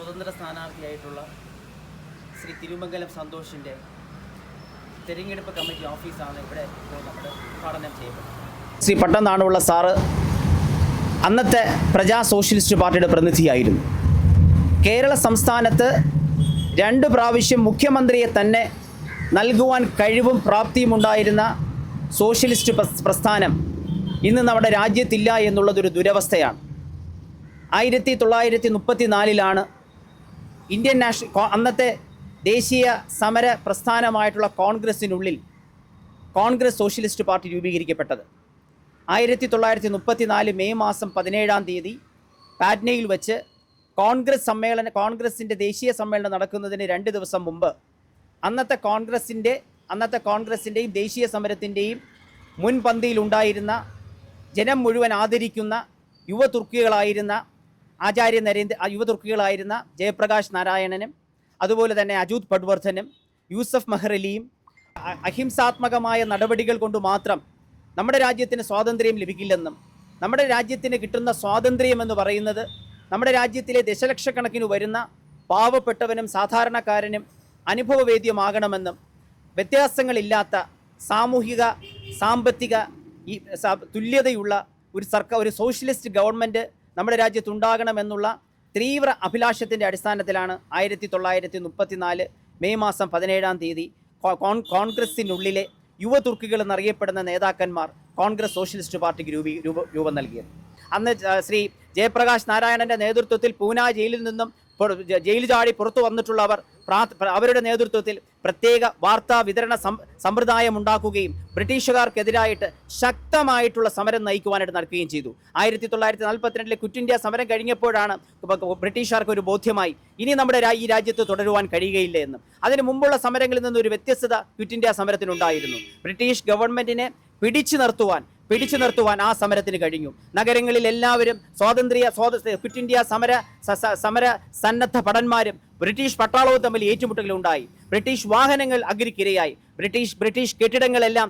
സ്വതന്ത്ര സ്ഥാനാർത്ഥിയായിട്ടുള്ള ശ്രീ തിരുമംഗലം സന്തോഷിന്റെ തെരഞ്ഞെടുപ്പ് കമ്മിറ്റി ഓഫീസാണ് ഇവിടെ ഇപ്പോൾ നമ്മൾ ഉദ്ഘാടനം ചെയ്യപ്പെട്ടത് ശ്രീ പട്ടംനാടുള്ള സാറ് അന്നത്തെ പ്രജാ സോഷ്യലിസ്റ്റ് പാർട്ടിയുടെ പ്രതിനിധിയായിരുന്നു. കേരള സംസ്ഥാനത്ത് രണ്ട് പ്രാവശ്യം മുഖ്യമന്ത്രിയെ തന്നെ നൽകുവാൻ കഴിവും പ്രാപ്തിയും ഉണ്ടായിരുന്ന സോഷ്യലിസ്റ്റ് പ്രസ്ഥാനം ഇന്ന് നമ്മുടെ രാജ്യത്തില്ല എന്നുള്ളതൊരു ദുരവസ്ഥയാണ്. ആയിരത്തി തൊള്ളായിരത്തി മുപ്പത്തി നാലിലാണ് ഇന്ത്യൻ നാഷണൽ അന്നത്തെ ദേശീയ സമര പ്രസ്ഥാനമായിട്ടുള്ള കോൺഗ്രസ്സിനുള്ളിൽ കോൺഗ്രസ് സോഷ്യലിസ്റ്റ് പാർട്ടി രൂപീകരിക്കപ്പെട്ടത്. ആയിരത്തി തൊള്ളായിരത്തി മുപ്പത്തി നാല് മെയ് മാസം പതിനേഴാം തീയതി പാറ്റ്നയിൽ വെച്ച് കോൺഗ്രസ് സമ്മേളന കോൺഗ്രസിന്റെ ദേശീയ സമ്മേളനം നടക്കുന്നതിന് രണ്ട് ദിവസം മുമ്പ് അന്നത്തെ കോൺഗ്രസിന്റെ അന്നത്തെ കോൺഗ്രസിന്റെയും ദേശീയ സമരത്തിന്റെയും മുൻപന്തിയിലുണ്ടായിരുന്ന ജനം മുഴുവൻ ആദരിക്കുന്ന യുവ തുർക്കികളായിരുന്ന ആചാര്യ നരേന്ദ്ര യുവതുർക്കികളായിരുന്ന ജയപ്രകാശ് നാരായണനും അതുപോലെ തന്നെ അജൂത് പഡ്വർദ്ധനും യൂസഫ് മെഹ്റലിയും അഹിംസാത്മകമായ നടപടികൾ കൊണ്ട് മാത്രം നമ്മുടെ രാജ്യത്തിന് സ്വാതന്ത്ര്യം ലഭിക്കില്ലെന്നും നമ്മുടെ രാജ്യത്തിന് കിട്ടുന്ന സ്വാതന്ത്ര്യം എന്ന് പറയുന്നത് നമ്മുടെ രാജ്യത്തിലെ ദശലക്ഷക്കണക്കിന് വരുന്ന പാവപ്പെട്ടവനും സാധാരണക്കാരനും അനുഭവവേദ്യമാകണമെന്നും വ്യത്യാസങ്ങളില്ലാത്ത സാമൂഹിക സാമ്പത്തിക ഈ തുല്യതയുള്ള ഒരു സർക്കാർ ഒരു സോഷ്യലിസ്റ്റ് ഗവൺമെന്റ് നമ്മുടെ രാജ്യത്തുണ്ടാകണമെന്നുള്ള തീവ്ര അഭിലാഷത്തിന്റെ അടിസ്ഥാനത്തിലാണ് ആയിരത്തി തൊള്ളായിരത്തി മുപ്പത്തിനാല് മെയ് മാസം പതിനേഴാം തീയതി കോൺഗ്രസിനുള്ളിലെ യുവ തുർക്കികൾ എന്നറിയപ്പെടുന്ന നേതാക്കന്മാർ കോൺഗ്രസ് സോഷ്യലിസ്റ്റ് പാർട്ടിക്ക് രൂപീ രൂപ രൂപം നൽകിയത്. അന്ന് ശ്രീ ജയപ്രകാശ് നാരായണന്റെ നേതൃത്വത്തിൽ പൂന ജയിലിൽ നിന്നും ജയിൽ ചാടി പുറത്തു വന്നിട്ടുള്ളവർ അവരുടെ നേതൃത്വത്തിൽ പ്രത്യേക വാർത്താ വിതരണ സമ്പ്രദായം ഉണ്ടാക്കുകയും ബ്രിട്ടീഷുകാർക്കെതിരായിട്ട് ശക്തമായിട്ടുള്ള സമരം നയിക്കുവാനായിട്ട് നടക്കുകയും ചെയ്തു. ആയിരത്തി തൊള്ളായിരത്തി നാൽപ്പത്തിരണ്ടിലെ ക്വിറ്റ് ഇന്ത്യ സമരം കഴിഞ്ഞപ്പോഴാണ് ബ്രിട്ടീഷുകാർക്ക് ഒരു ബോധ്യമായി ഇനി നമ്മുടെ ഈ രാജ്യത്ത് തുടരുവാൻ കഴിയുകയില്ല എന്ന്. അതിന് മുമ്പുള്ള സമരങ്ങളിൽ നിന്ന് ഒരു വ്യത്യസ്തത ക്വിറ്റ് ഇന്ത്യ സമരത്തിനുണ്ടായിരുന്നു. ബ്രിട്ടീഷ് ഗവൺമെന്റിനെ പിടിച്ചു നിർത്തുവാൻ പിടിച്ചു നിർത്തുവാൻ ആ സമരത്തിന് കഴിഞ്ഞു. നഗരങ്ങളിൽ എല്ലാവരും സ്വാതന്ത്ര്യ സ്വാത ഫിറ്റ് ഇന്ത്യ സമര സമര സന്നദ്ധ ഭടന്മാരും ബ്രിട്ടീഷ് പട്ടാളവും തമ്മിൽ ഏറ്റുമുട്ടലുണ്ടായി ബ്രിട്ടീഷ് വാഹനങ്ങൾ അഗ്നിക്കിരയായി ബ്രിട്ടീഷ് ബ്രിട്ടീഷ് കെട്ടിടങ്ങളെല്ലാം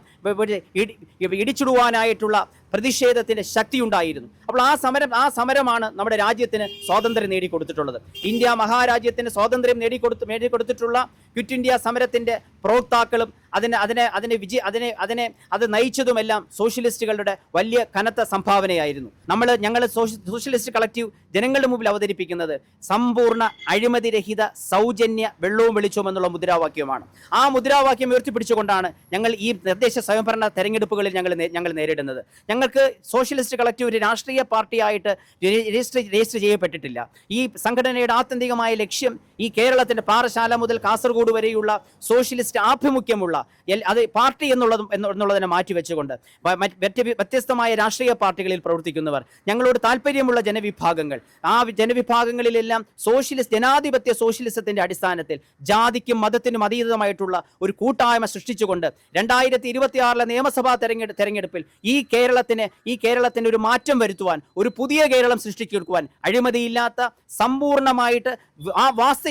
ഇടിച്ചിടുവാനായിട്ടുള്ള പ്രതിഷേധത്തിന്റെ ശക്തി ഉണ്ടായിരുന്നു അപ്പോൾ ആ സമരം ആ സമരമാണ് നമ്മുടെ രാജ്യത്തിന് സ്വാതന്ത്ര്യം നേടിക്കൊടുത്തിട്ടുള്ളത്. ഇന്ത്യ മഹാരാജ്യത്തിന് സ്വാതന്ത്ര്യം നേടിക്കൊടുത്ത് നേടിക്കൊടുത്തിട്ടുള്ള ക്വിറ്റ് ഇന്ത്യ സമരത്തിന്റെ പ്രവക്താക്കളും അതിനെ അതിനെ അതിനെ വിജയ അതിനെ അതിനെ അത് നയിച്ചതുമെല്ലാം സോഷ്യലിസ്റ്റുകളുടെ വലിയ കനത്ത സംഭാവനയായിരുന്നു. നമ്മൾ ഞങ്ങൾ സോഷ്യലിസ്റ്റ് കളക്റ്റീവ് ജനങ്ങളുടെ മുമ്പിൽ അവതരിപ്പിക്കുന്നത് സമ്പൂർണ അഴിമതിരഹിത സൗജന്യ വെള്ളവും വെളിച്ചവും എന്നുള്ള മുദ്രാവാക്യമാണ് ആ മുദ്രാവാക്യം ഉയർത്തിപ്പിടിച്ചുകൊണ്ടാണ് ഞങ്ങൾ ഈ നിർദ്ദേശ സ്വയംഭരണ തെരഞ്ഞെടുപ്പുകളിൽ ഞങ്ങൾ ഞങ്ങൾ നേരിടുന്നത്. ഞങ്ങൾക്ക് സോഷ്യലിസ്റ്റ് കളക്റ്റീവ് ഒരു രാഷ്ട്രീയ പാർട്ടിയായിട്ട് രജിസ്റ്റർ രജിസ്റ്റർ ചെയ്യപ്പെട്ടിട്ടില്ല. ഈ സംഘടനയുടെ ആത്യന്തികമായ ലക്ഷ്യം ഈ കേരളത്തിന്റെ പാറശാല മുതൽ കാസർഗോഡ് വരെയുള്ള സോഷ്യലിസ്റ്റ് ആഭിമുഖ്യമുള്ള അത് പാർട്ടി എന്നുള്ളതും എന്ന് എന്നുള്ളതിനെ മാറ്റിവെച്ചുകൊണ്ട് വ്യത്യസ്തമായ രാഷ്ട്രീയ പാർട്ടികളിൽ പ്രവർത്തിക്കുന്നവർ ഞങ്ങളോട് താല്പര്യമുള്ള ജനവിഭാഗങ്ങൾ ആ ജനവിഭാഗങ്ങളിലെല്ലാം സോഷ്യലിസ്റ്റ് ജനാധിപത്യ സോഷ്യലിസത്തിന്റെ അടിസ്ഥാനത്തിൽ ജാതിക്കും മതത്തിനും അതീതമായിട്ടുള്ള ഒരു കൂട്ടായ്മ സൃഷ്ടിച്ചുകൊണ്ട് രണ്ടായിരത്തി ഇരുപത്തി ആറിലെ നിയമസഭാ തെരഞ്ഞെടു തെരഞ്ഞെടുപ്പിൽ ഈ കേരളത്തിന് ഈ കേരളത്തിന് ഒരു മാറ്റം വരുത്തുവാൻ ഒരു പുതിയ കേരളം സൃഷ്ടിച്ചെടുക്കുവാൻ അഴിമതിയില്ലാത്ത സമ്പൂർണമായിട്ട് ആ വാസ്ത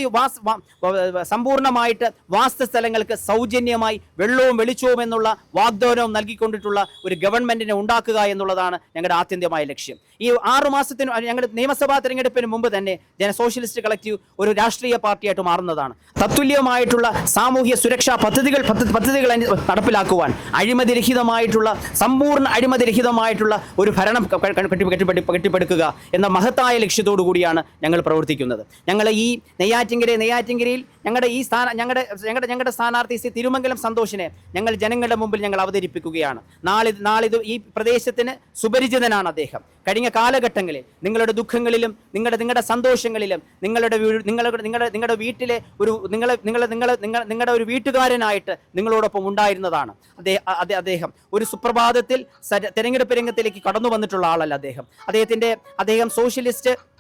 സമ്പൂർണമായിട്ട് വാസസ്ഥലങ്ങൾക്ക് സൗജന്യമായി വെള്ളവും വെളിച്ചവും എന്നുള്ള വാഗ്ദാനവും നൽകിക്കൊണ്ടിട്ടുള്ള ഒരു ഗവൺമെന്റിനെ ഉണ്ടാക്കുക എന്നുള്ളതാണ് ഞങ്ങളുടെ ആത്യന്തികമായ ലക്ഷ്യം. ഈ ആറു മാസത്തിന് ഞങ്ങളുടെ നിയമസഭാ തെരഞ്ഞെടുപ്പിന് മുമ്പ് തന്നെ ജന സോഷ്യലിസ്റ്റ് കളക്റ്റീവ് ഒരു രാഷ്ട്രീയ പാർട്ടിയായിട്ട് മാറുന്നതാണ്. തത്തുല്യമായിട്ടുള്ള സാമൂഹ്യ സുരക്ഷാ പദ്ധതികൾ പദ്ധ- പദ്ധതികൾ നടപ്പിലാക്കുവാൻ അഴിമതിരഹിതമായിട്ടുള്ള സമ്പൂർണ അഴിമതിരഹിതമായിട്ടുള്ള ഒരു ഭരണം കെട്ടിപ്പടുക്കുക എന്ന മഹത്തായ ലക്ഷ്യത്തോടു കൂടിയാണ് ഞങ്ങൾ പ്രവർത്തിക്കുന്നത്. ഞങ്ങൾ ഈ നെയ്യാറ്റിങ്കര നെയ്യാറ്റിങ്കരയിൽ ഞങ്ങളുടെ ഈ സ്ഥാന ഞങ്ങളുടെ ഞങ്ങളുടെ ഞങ്ങളുടെ സ്ഥാനാർത്ഥി ശ്രീ തിരുമംഗലം സന്തോഷിനെ ഞങ്ങൾ ജനങ്ങളുടെ മുമ്പിൽ ഞങ്ങൾ അവതരിപ്പിക്കുകയാണ്. നാളിത് നാളിത് ഈ പ്രദേശത്തിന് സുപരിചിതനാണ് അദ്ദേഹം. കഴിഞ്ഞ കാലഘട്ടങ്ങളിൽ നിങ്ങളുടെ ദുഃഖങ്ങളിലും നിങ്ങളുടെ നിങ്ങളുടെ സന്തോഷങ്ങളിലും നിങ്ങളുടെ നിങ്ങളുടെ നിങ്ങളുടെ നിങ്ങളുടെ നിങ്ങളുടെ വീട്ടിലെ ഒരു നിങ്ങളെ നിങ്ങളെ നിങ്ങൾ നിങ്ങൾ നിങ്ങളുടെ ഒരു വീട്ടുകാരനായിട്ട് നിങ്ങളോടൊപ്പം ഉണ്ടായിരുന്നതാണ്. അദ്ദേഹം അദ്ദേഹം. ഒരു സുപ്രഭാതത്തിൽ തെരഞ്ഞെടുപ്പ് രംഗത്തിലേക്ക് കടന്നു വന്നിട്ടുള്ള ആളല്ല അദ്ദേഹം. അദ്ദേഹത്തിന്റെ അദ്ദേഹം സോഷ്യലിസ്റ്റ്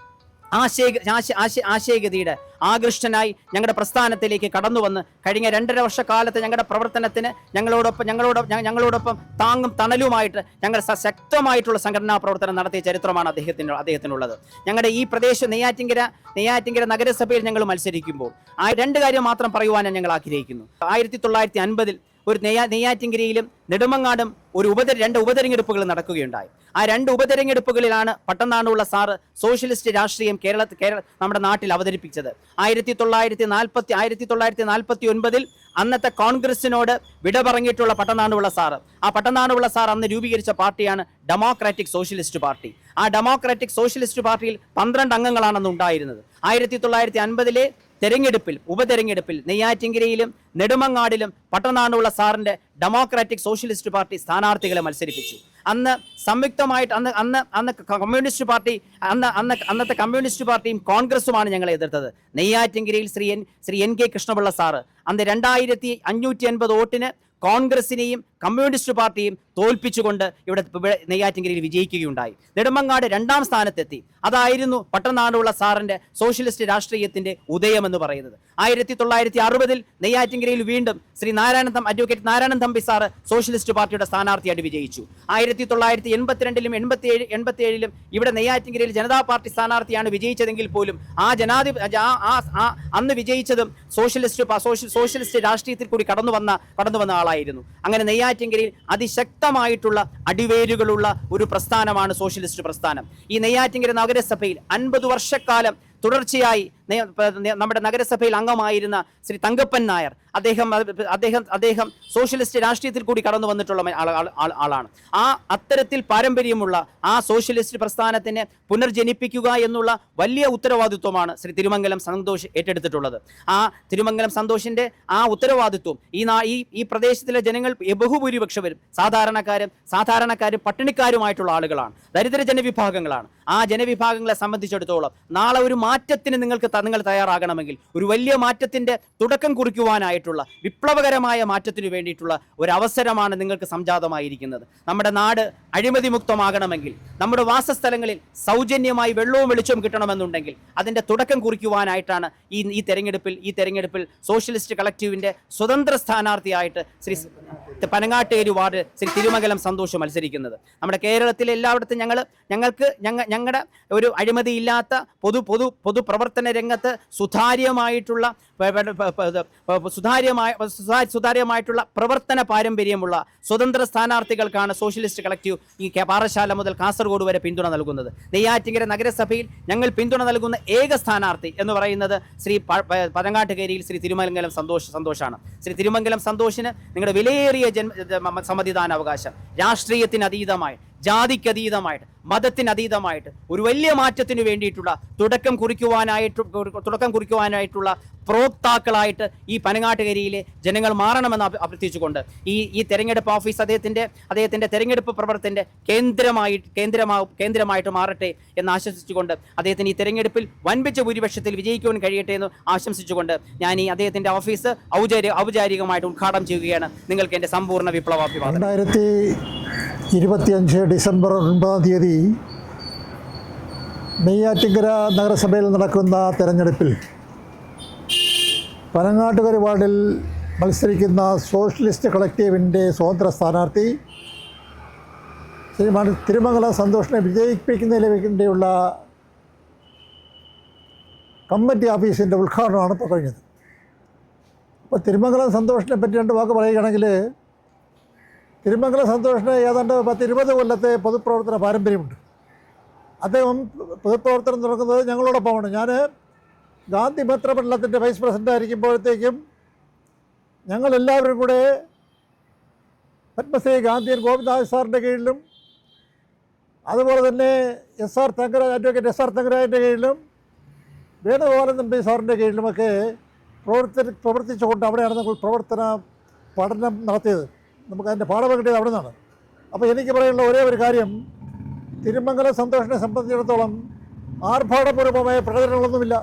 ആശയ ആശയ ആശയ ആശയഗതിയുടെ ആകൃഷ്ടനായി ഞങ്ങളുടെ പ്രസ്ഥാനത്തിലേക്ക് കടന്നു വന്ന് കഴിഞ്ഞ രണ്ടര വർഷക്കാലത്തെ ഞങ്ങളുടെ പ്രവർത്തനത്തിന് ഞങ്ങളോടൊപ്പം ഞങ്ങളോടൊപ്പം ഞങ്ങളോടൊപ്പം താങ്ങും തണലുമായിട്ട് ഞങ്ങൾ ശക്തമായിട്ടുള്ള സംഘടനാ പ്രവർത്തനം നടത്തിയ ചരിത്രമാണ് അദ്ദേഹത്തിന് അദ്ദേഹത്തിനുള്ളത്. ഞങ്ങളുടെ ഈ പ്രദേശം നെയ്യാറ്റിങ്കര നെയ്യാറ്റിങ്കര നഗരസഭയിൽ ഞങ്ങൾ മത്സരിക്കുമ്പോൾ ആ രണ്ട് കാര്യം മാത്രം പറയുവാനാണ് ഞങ്ങൾ ആഗ്രഹിക്കുന്നു. ആയിരത്തി തൊള്ളായിരത്തി അൻപതിൽ ഒരു നെയ്യാ നെയ്യാറ്റിൻകരയിലും നെടുമങ്ങാടും ഒരു ഉപത രണ്ട് ഉപതെരഞ്ഞെടുപ്പുകൾ നടക്കുകയുണ്ടായി. ആ രണ്ട് ഉപതെരഞ്ഞെടുപ്പുകളിലാണ് പട്ടനാടുള്ള സാർ സോഷ്യലിസ്റ്റ് രാഷ്ട്രീയം കേരള കേരള നമ്മുടെ നാട്ടിൽ അവതരിപ്പിച്ചത്. ആയിരത്തി തൊള്ളായിരത്തി നാൽപ്പത്തി ആയിരത്തി തൊള്ളായിരത്തി നാൽപ്പത്തി ഒൻപതിൽ അന്നത്തെ കോൺഗ്രസിനോട് വിട പറഞ്ഞിട്ടുള്ള പട്ടനാടുള്ള സാറ്. ആ പട്ടനാടുള്ള സാർ അന്ന് രൂപീകരിച്ച പാർട്ടിയാണ് ഡെമോക്രാറ്റിക് സോഷ്യലിസ്റ്റ് പാർട്ടി. ആ ഡെമോക്രാറ്റിക് സോഷ്യലിസ്റ്റ് പാർട്ടിയിൽ പന്ത്രണ്ട് അംഗങ്ങളാണ് അന്ന് ഉണ്ടായിരുന്നത്. ആയിരത്തി തൊള്ളായിരത്തി അൻപതിലെ തെരഞ്ഞെടുപ്പിൽ ഉപതെരഞ്ഞെടുപ്പിൽ നെയ്യാറ്റിൻകരയിലും നെടുമങ്ങാടിലും പട്ടനാടുള്ള സാറിന്റെ ഡെമോക്രാറ്റിക് സോഷ്യലിസ്റ്റ് പാർട്ടി സ്ഥാനാർത്ഥികളെ മത്സരിപ്പിച്ചു. അന്ന് സംയുക്തമായിട്ട് അന്ന് അന്ന് അന്ന് കമ്മ്യൂണിസ്റ്റ് പാർട്ടി അന്ന് അന്ന് അന്നത്തെ കമ്മ്യൂണിസ്റ്റ് പാർട്ടിയും കോൺഗ്രസുമാണ് ഞങ്ങളെ എതിർത്തത്. നെയ്യാറ്റിൻകരയിൽ Sri N Sri N K Krishnapillai sir അന്ന് രണ്ടായിരത്തി അഞ്ഞൂറ്റി എൺപത് വോട്ടിന് കോൺഗ്രസിനെയും കമ്മ്യൂണിസ്റ്റ് പാർട്ടിയും തോൽപ്പിച്ചുകൊണ്ട് ഇവിടെ നെയ്യാറ്റിൻകരയിൽ വിജയിക്കുകയുണ്ടായി. നെടുമങ്ങാട് രണ്ടാം സ്ഥാനത്തെത്തി. അതായിരുന്നു പട്ടനാടുള്ള സാറിന്റെ സോഷ്യലിസ്റ്റ് രാഷ്ട്രീയത്തിന്റെ ഉദയമെന്ന് പറയുന്നത്. ആയിരത്തി തൊള്ളായിരത്തി അറുപതിൽ നെയ്യാറ്റിൻകരയിൽ വീണ്ടും Sri Narayanan advocate Narayanan Thampi sir socialist പാർട്ടിയുടെ സ്ഥാനാർത്ഥിയായിട്ട് വിജയിച്ചു. ആയിരത്തി തൊള്ളായിരത്തി എൺപത്തിരണ്ടിലും എൺപത്തിയേഴ് എൺപത്തിയേഴിലും ഇവിടെ നെയ്യാറ്റിൻകരയിൽ ജനതാ പാർട്ടി സ്ഥാനാർത്ഥിയാണ് വിജയിച്ചതെങ്കിൽ പോലും ആ ജനാധി അന്ന് വിജയിച്ചതും സോഷ്യലിസ്റ്റ് സോഷ്യലിസ്റ്റ് രാഷ്ട്രീയത്തിൽ കൂടി കടന്നു വന്ന കടന്നു വന്ന ആളായിരുന്നു അങ്ങനെ നെയ്യാറ്റിൻകരയിൽ അതിശക്തമായിട്ടുള്ള അടിവേരുകളുള്ള ഒരു പ്രസ്ഥാനമാണ് സോഷ്യലിസ്റ്റ് പ്രസ്ഥാനം. ഈ നെയ്യാറ്റിൻകര നഗരസഭയിൽ അൻപത് വർഷക്കാലം തുടർച്ചയായി നമ്മുടെ നഗരസഭയിൽ അംഗമായിരുന്ന ശ്രീ തങ്കപ്പൻ നായർ. അദ്ദേഹം അദ്ദേഹം അദ്ദേഹം സോഷ്യലിസ്റ്റ് രാഷ്ട്രീയത്തിൽ കൂടി കടന്നു വന്നിട്ടുള്ള ആളാണ്. ആ അത്തരത്തിൽ പാരമ്പര്യമുള്ള ആ സോഷ്യലിസ്റ്റ് പ്രസ്ഥാനത്തിനെ പുനർജനിപ്പിക്കുക എന്നുള്ള വലിയ ഉത്തരവാദിത്വമാണ് ശ്രീ തിരുമംഗലം സന്തോഷ് ഏറ്റെടുത്തിട്ടുള്ളത്. ആ തിരുമംഗലം സന്തോഷിന്റെ ആ ഉത്തരവാദിത്വം ഈ ഈ ഈ പ്രദേശത്തിലെ ജനങ്ങൾ ബഹുഭൂരിപക്ഷവരും സാധാരണക്കാരും സാധാരണക്കാരും പട്ടിണിക്കാരുമായിട്ടുള്ള ആളുകളാണ്. ദരിദ്ര ജനവിഭാഗങ്ങളാണ് ആ ജനവിഭാഗങ്ങളെ സംബന്ധിച്ചിടത്തോളം നാളെ ഒരു മാറ്റത്തിന് നിങ്ങൾക്ക് നിങ്ങൾ തയ്യാറാകണമെങ്കിൽ ഒരു വലിയ മാറ്റത്തിന്റെ തുടക്കം കുറിക്കുവാനായിട്ടുള്ള വിപ്ലവകരമായ മാറ്റത്തിന് വേണ്ടിയിട്ടുള്ള ഒരു അവസരമാണ് നിങ്ങൾക്ക് സംജാതമായിരിക്കുന്നത്. നമ്മുടെ നാട് അഴിമതി മുക്തമാകണമെങ്കിൽ നമ്മുടെ വാസസ്ഥലങ്ങളിൽ സൗജന്യമായി വെള്ളവും വെളിച്ചവും കിട്ടണമെന്നുണ്ടെങ്കിൽ അതിന്റെ തുടക്കം കുറിക്കുവാനായിട്ടാണ് ഈ ഈ തെരഞ്ഞെടുപ്പിൽ ഈ തെരഞ്ഞെടുപ്പിൽ സോഷ്യലിസ്റ്റ് കളക്റ്റീവിന്റെ സ്വതന്ത്ര സ്ഥാനാർത്ഥിയായിട്ട് ശ്രീ പനങ്ങാട്ടേരി വാർഡ് ശ്രീ തിരുമംഗലം സന്തോഷ് മത്സരിക്കുന്നത്. നമ്മുടെ കേരളത്തിലെ എല്ലായിടത്തും ഞങ്ങൾ ഞങ്ങൾക്ക് ഞങ്ങ ഞങ്ങളുടെ ഒരു അഴിമതിയില്ലാത്ത പൊതു പൊതു പൊതുപ്രവർത്തന രംഗത്ത് സുതാര്യമായിട്ടുള്ള സുതാര്യമായ സുതാര്യമായിട്ടുള്ള പ്രവർത്തന പാരമ്പര്യമുള്ള സ്വതന്ത്ര സ്ഥാനാർത്ഥികൾക്കാണ് സോഷ്യലിസ്റ്റ് കളക്റ്റീവ് ഈ പാറശാല മുതൽ കാസർഗോഡ് വരെ പിന്തുണ നൽകുന്നത്. നെയ്യാറ്റിങ്കര നഗരസഭയിൽ ഞങ്ങൾ പിന്തുണ നൽകുന്ന ഏക സ്ഥാനാർത്ഥി എന്ന് പറയുന്നത് ശ്രീ പതങ്ങാട്ടുകേരിയിൽ ശ്രീ തിരുമംഗലം സന്തോഷ് സന്തോഷാണ്. ശ്രീ തിരുമംഗലം സന്തോഷിന് നിങ്ങളുടെ വിലയേറിയ ജന്മ സമ്മതിദാന അവകാശം രാഷ്ട്രീയത്തിന് അതീതമായി ജാതിക്ക് മതത്തിനതീതമായിട്ട് ഒരു വലിയ മാറ്റത്തിന് വേണ്ടിയിട്ടുള്ള തുടക്കം കുറിക്കുവാനായിട്ട് തുടക്കം കുറിക്കുവാനായിട്ടുള്ള പ്രോക്താക്കളായിട്ട് ഈ പനങ്ങാട്ടുകരിയിലെ ജനങ്ങൾ മാറണമെന്ന് അഭ്യർത്ഥിച്ചുകൊണ്ട് ഈ ഈ തെരഞ്ഞെടുപ്പ് ഓഫീസ് അദ്ദേഹത്തിന്റെ അദ്ദേഹത്തിന്റെ തെരഞ്ഞെടുപ്പ് പ്രവർത്തനത്തിന്റെ കേന്ദ്രമായി കേന്ദ്രമാ കേന്ദ്രമായിട്ട് മാറട്ടെ എന്ന് ആശംസിച്ചുകൊണ്ട് അദ്ദേഹത്തിന് ഈ തെരഞ്ഞെടുപ്പിൽ വൻപിച്ച ഭൂരിപക്ഷത്തിൽ വിജയിക്കുവാൻ കഴിയട്ടെ എന്ന് ആശംസിച്ചുകൊണ്ട് ഞാൻ ഈ അദ്ദേഹത്തിന്റെ ഓഫീസ് ഔചാരി ഔപചാരികമായിട്ട് ഉദ്ഘാടനം ചെയ്യുകയാണ്. നിങ്ങൾക്ക് എന്റെ സമ്പൂർണ വിപ്ലവാഭിവാദം രണ്ടായിരത്തി ഇരുപത്തിയഞ്ച് ഡിസംബർ ഒൻപതാം തീയതി നെയ്യാറ്റിങ്കര നഗരസഭയിൽ നടക്കുന്ന തെരഞ്ഞെടുപ്പിൽ പനങ്ങാട്ടുകര വാർഡിൽ മത്സരിക്കുന്ന സോഷ്യലിസ്റ്റ് കളക്റ്റീവിന്റെ സ്വതന്ത്ര സ്ഥാനാർത്ഥി ശ്രീമാൻ തിരുമംഗല സന്തോഷിനെ വിജയിപ്പിക്കുന്നതിന് വേണ്ടിയുള്ള കമ്മിറ്റി ഓഫീസിന്റെ ഉദ്ഘാടനമാണ് ഇപ്പോൾ കഴിഞ്ഞത്. അപ്പോൾ തിരുമംഗലം സന്തോഷിനെ പറ്റി രണ്ട് വാക്ക് പറയുകയാണെങ്കിൽ തിരുമംഗലം സന്തോഷിന് ഏതാണ്ട് പത്ത് ഇരുപത് കൊല്ലത്തെ പൊതുപ്രവർത്തന പാരമ്പര്യമുണ്ട്. അദ്ദേഹം പൊതുപ്രവർത്തനം തുടങ്ങുന്നത് ഞങ്ങളോടൊപ്പമാണ്. ഞാൻ ഗാന്ധി മിത്രമണ്ഡലത്തിന്റെ വൈസ് പ്രസിഡന്റ് ആയിരിക്കുമ്പോഴത്തേക്കും ഞങ്ങളെല്ലാവരും കൂടെ പത്മശ്രീ ഗാന്ധിയൻ ഗോപിനാഥ് സാറിന്റെ കീഴിലും അതുപോലെ തന്നെ S R Thankaraj advocate S R തങ്കരാജിന്റെ കീഴിലും വേണുഗോപാലൻ തമ്പി സാറിന്റെ കീഴിലുമൊക്കെ പ്രവർത്തി പ്രവർത്തിച്ചുകൊണ്ട് അവിടെയാണ് നമ്മൾ പ്രവർത്തന പഠനം നടത്തിയത്. നമുക്ക് അതിന്റെ പാഠം കിട്ടിയത് അവിടെ നിന്നാണ് അപ്പോൾ എനിക്ക് പറയാനുള്ള ഒരേ ഒരു കാര്യം തിരുമംഗലം സന്തോഷിനെ സംബന്ധിച്ചിടത്തോളം ആർഭാടപൂർവമായ പ്രകടനങ്ങളൊന്നുമില്ല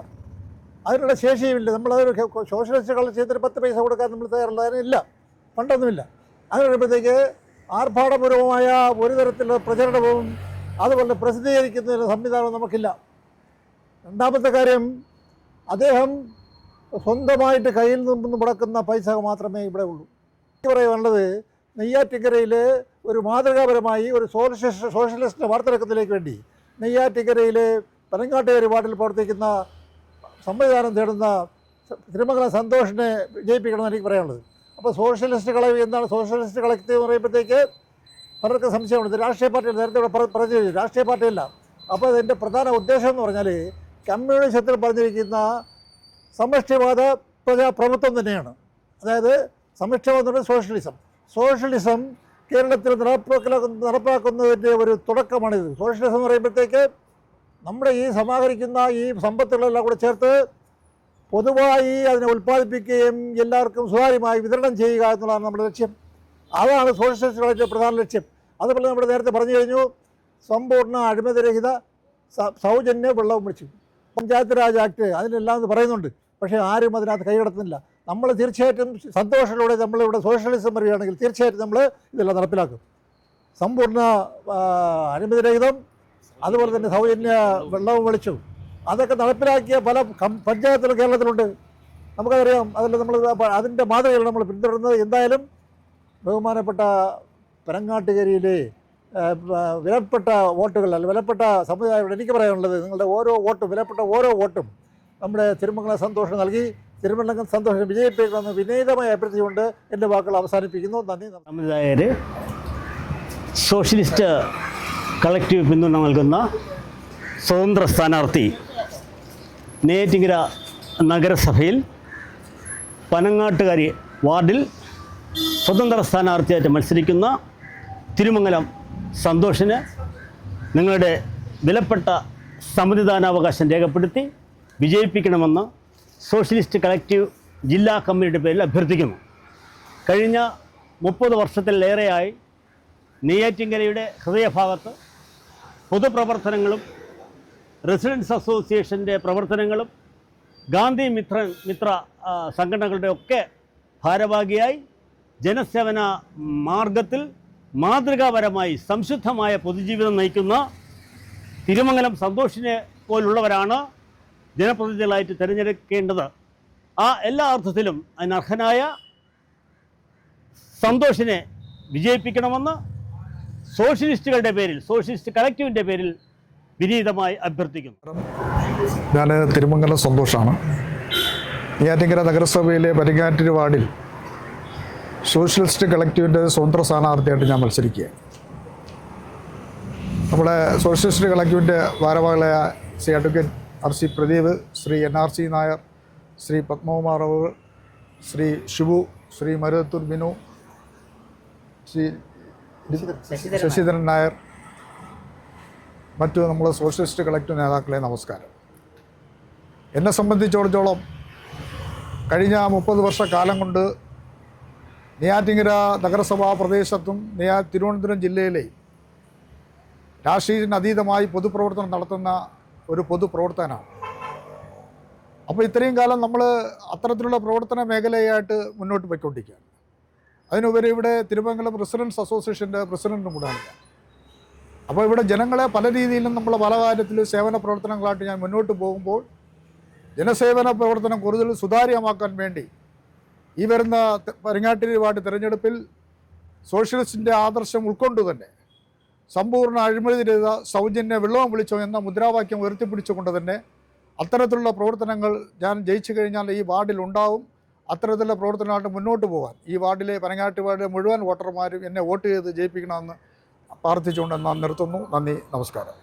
അതിനുള്ള ശേഷിയുമില്ല. നമ്മളതൊരു സോഷ്യലിസ്റ്റ് കളക്ഷത്തിന് പത്ത് പൈസ കൊടുക്കാൻ നമ്മൾ തയ്യാറുള്ള അതിനില്ല പണ്ടൊന്നുമില്ല. അങ്ങനെ വരുമ്പോഴത്തേക്ക് ആർഭാടപൂർവമായ ഒരു തരത്തിലുള്ള പ്രചരണവും അതുപോലെ പ്രസിദ്ധീകരിക്കുന്ന സംവിധാനവും നമുക്കില്ല. രണ്ടാമത്തെ കാര്യം അദ്ദേഹം സ്വന്തമായിട്ട് കയ്യിൽ നിന്ന് മുടക്കുന്ന പൈസ മാത്രമേ ഇവിടെ ഉള്ളൂ. എനിക്ക് പറയാനുള്ളത് നെയ്യാറ്റിക്കരയിൽ ഒരു മാതൃകാപരമായി ഒരു സോഷ്യലിസ്റ്റ് സോഷ്യലിസ്റ്റ് വാർത്തെടുക്കത്തിലേക്ക് വേണ്ടി നെയ്യാറ്റിക്കരയിൽ പനങ്ങാട്ടുകാരി വാർഡിൽ പ്രവർത്തിക്കുന്ന സംവിധാനം തേടുന്ന തിരുമംഗലം സന്തോഷിനെ വിജയിപ്പിക്കണമെന്ന് എനിക്ക് പറയാനുള്ളത്. അപ്പോൾ സോഷ്യലിസ്റ്റ് കളവ് എന്താണ് സോഷ്യലിസ്റ്റ് കളക്റ്റീവ് എന്ന് പറയുമ്പോഴത്തേക്ക് പലർക്കും സംശയമുണ്ട്. ഇത് രാഷ്ട്രീയ പാർട്ടിയിൽ നേരത്തെ ഇവിടെ പറഞ്ഞു രാഷ്ട്രീയ പാർട്ടിയല്ല. അപ്പോൾ അതിന്റെ പ്രധാന ഉദ്ദേശം എന്ന് പറഞ്ഞാൽ കമ്മ്യൂണിസത്തിൽ പറഞ്ഞിരിക്കുന്ന സമഷ്ടിവാദ പ്രജാപ്രഭുത്വം തന്നെയാണ്. അതായത് സമഷ്ടിവാദം സോഷ്യലിസം. സോഷ്യലിസം കേരളത്തിൽ നടപ്പാക്കല നടപ്പാക്കുന്നതിന്റെ ഒരു തുടക്കമാണിത്. സോഷ്യലിസം എന്ന് പറയുമ്പോഴത്തേക്ക് നമ്മുടെ ഈ സമാഹരിക്കുന്ന ഈ സമ്പത്തുകളെല്ലാം കൂടെ ചേർത്ത് പൊതുവായി അതിനെ ഉൽപ്പാദിപ്പിക്കുകയും എല്ലാവർക്കും സുതാര്യമായി വിതരണം ചെയ്യുക എന്നുള്ളതാണ് നമ്മുടെ ലക്ഷ്യം. അതാണ് സോഷ്യലിസ്റ്റുകളുടെ പ്രധാന ലക്ഷ്യം. അതുപോലെ നമ്മൾ നേരത്തെ പറഞ്ഞു കഴിഞ്ഞു സമ്പൂർണ അഴിമതിരഹിത സൗജന്യ വെള്ളവും വിളിച്ചു പഞ്ചായത്ത് രാജ് ആക്ട് അതിനെല്ലാം എന്ന് പറയുന്നുണ്ട്. പക്ഷേ ആരും അതിനകത്ത് കൈകടത്തുന്നില്ല നമ്മൾ തീർച്ചയായിട്ടും നമ്മൾ നമ്മളിവിടെ സോഷ്യലിസം വരികയാണെങ്കിൽ തീർച്ചയായിട്ടും നമ്മൾ ഇതെല്ലാം നടപ്പിലാക്കും. സമ്പൂർണ അനുമതിരഹിതം അതുപോലെ തന്നെ സൗജന്യ വെള്ളവും വെളിച്ചവും. അതൊക്കെ നടപ്പിലാക്കിയ പല പഞ്ചായത്തുകൾ കേരളത്തിലുണ്ട്. നമുക്കറിയാം അതിൽ നമ്മൾ അതിന്റെ മാതൃകകൾ നമ്മൾ പിന്തുടരുന്നത് എന്തായാലും ബഹുമാനപ്പെട്ട പെരങ്ങാട്ടുകരിയിലെ വിലപ്പെട്ട വോട്ടുകൾ അല്ല വിലപ്പെട്ട സമുദായം എനിക്ക് പറയാനുള്ളത് നിങ്ങളുടെ ഓരോ വോട്ടും വിലപ്പെട്ട ഓരോ വോട്ടും നമ്മുടെ തിരുമംഗല സന്തോഷം നൽകി. തിരുമംഗലം സന്തോഷം. വിജയിപ്പിക്കണമെന്ന് വിനീതമായി അഭ്യർത്ഥിച്ചുകൊണ്ട് എന്റെ വാക്കുകൾ അവസാനിപ്പിക്കുന്നു. നന്ദി സംവിധായകര് സോഷ്യലിസ്റ്റ് കളക്റ്റീവ് പിന്തുണ നൽകുന്ന സ്വതന്ത്ര സ്ഥാനാർത്ഥി നെയ്യാറ്റിങ്കര നഗരസഭയിൽ പനങ്ങാട്ടുകാരി വാർഡിൽ സ്വതന്ത്ര സ്ഥാനാർത്ഥിയായിട്ട് മത്സരിക്കുന്ന തിരുമംഗലം സന്തോഷിന് നിങ്ങളുടെ വിലപ്പെട്ട സമ്മതിദാനാവകാശം രേഖപ്പെടുത്തി വിജയിപ്പിക്കണമെന്ന് സോഷ്യലിസ്റ്റ് കളക്റ്റീവ് ജില്ലാ കമ്മിറ്റിയുടെ പേരിൽ അഭ്യർത്ഥിക്കുന്നു. കഴിഞ്ഞ മുപ്പത് വർഷത്തിലേറെയായി നെയ്യാറ്റിങ്കരയുടെ ഹൃദയഭാഗത്ത് പൊതുപ്രവർത്തനങ്ങളും റെസിഡൻസ് അസോസിയേഷന്റെ പ്രവർത്തനങ്ങളും ഗാന്ധി മിത്ര മിത്ര സംഘടനകളുടെ ഒക്കെ ഭാരവാഹിയായി ജനസേവന മാർഗത്തിൽ മാതൃകാപരമായി സംശുദ്ധമായ പൊതുജീവിതം നയിക്കുന്ന തിരുമംഗലം സന്തോഷിനെ പോലുള്ളവരാണ് ജനപ്രതിനിധികളായിട്ട് തിരഞ്ഞെടുക്കേണ്ടത് ആ എല്ലാ അർത്ഥത്തിലും അതിനർഹനായ സന്തോഷിനെ വിജയിപ്പിക്കണമെന്ന് സോഷ്യലിസ്റ്റുകളുടെ പേരിൽ സോഷ്യലിസ്റ്റ് കളക്റ്റീവിന്റെ പേരിൽ വിനീതമായി അഭ്യർത്ഥിക്കുന്നു. ഞാൻ തിരുമംഗലം സന്തോഷാണ്. നെയ്യാറ്റിങ്കര നഗരസഭയിലെ പരിങ്ങാറ്റൂർ വാർഡിൽ സോഷ്യലിസ്റ്റ് കളക്റ്റീവിന്റെ സ്വതന്ത്ര സ്ഥാനാർത്ഥിയായിട്ട് ഞാൻ മത്സരിക്കുക നമ്മുടെ സോഷ്യലിസ്റ്റ് കളക്റ്റീവിന്റെ ഭാരവാഹികളായ C advocate R C Pradeep Sri N R C Nair Sri Padmakumar അവർ ശ്രീ ഷിബു ശ്രീ മരുതത്തൂർ ബിനു ശ്രീ ശശിധരൻ നായർ മറ്റു നമ്മളെ സോഷ്യലിസ്റ്റ് കളക്റ്റീവ് നേതാക്കളെ നമസ്കാരം. എന്നെ സംബന്ധിച്ചിടത്തോളം കഴിഞ്ഞ മുപ്പത് വർഷക്കാലം കൊണ്ട് നെയ്യാറ്റിങ്കര നഗരസഭാ പ്രദേശത്തും നെയ്യാ തിരുവനന്തപുരം ജില്ലയിലെ രാഷ്ട്രീയത്തിന് അതീതമായി പൊതുപ്രവർത്തനം നടത്തുന്ന ഒരു പൊതുപ്രവർത്തകനാണ് അപ്പോൾ ഇത്രയും കാലം നമ്മൾ അത്തരത്തിലുള്ള പ്രവർത്തന മേഖലയായിട്ട് മുന്നോട്ട് പോയിക്കൊണ്ടിരിക്കുകയാണ്. അതിനുപരി ഇവിടെ തിരുവനന്തപുരം റെസിഡൻസ് അസോസിയേഷന്റെ പ്രസിഡന്റും കൂടാണ് ഞാൻ. അപ്പോൾ ഇവിടെ ജനങ്ങളെ പല രീതിയിലും നമ്മൾ പല കാര്യത്തിൽ സേവന പ്രവർത്തനങ്ങളായിട്ട് ഞാൻ മുന്നോട്ട് പോകുമ്പോൾ ജനസേവന പ്രവർത്തനം കൂടുതൽ സുതാര്യമാക്കാൻ വേണ്ടി ഈ വരുന്ന പരങ്ങാട്ടിരി വാർഡ് തിരഞ്ഞെടുപ്പിൽ സോഷ്യലിസ്റ്റിന്റെ ആദർശം ഉൾക്കൊണ്ടു തന്നെ സമ്പൂർണ അഴിമതിരഹിത സൗജന്യ വെള്ളവും വിളിച്ചോ എന്ന മുദ്രാവാക്യം ഉയർത്തിപ്പിടിച്ചുകൊണ്ട് തന്നെ അത്തരത്തിലുള്ള പ്രവർത്തനങ്ങൾ ഞാൻ ജയിച്ചു കഴിഞ്ഞാൽ ഈ വാർഡിൽ ഉണ്ടാവും. അത്തരത്തിലുള്ള പ്രവർത്തനമായിട്ട് മുന്നോട്ട് പോകാൻ ഈ വാർഡിലെ പനങ്ങാട്ടി വാർഡിലെ മുഴുവൻ വോട്ടർമാരും എന്നെ വോട്ട് ചെയ്ത് ജയിപ്പിക്കണമെന്ന് പ്രാർത്ഥിച്ചുകൊണ്ട് നാം നിർത്തുന്നു. നന്ദി നമസ്കാരം.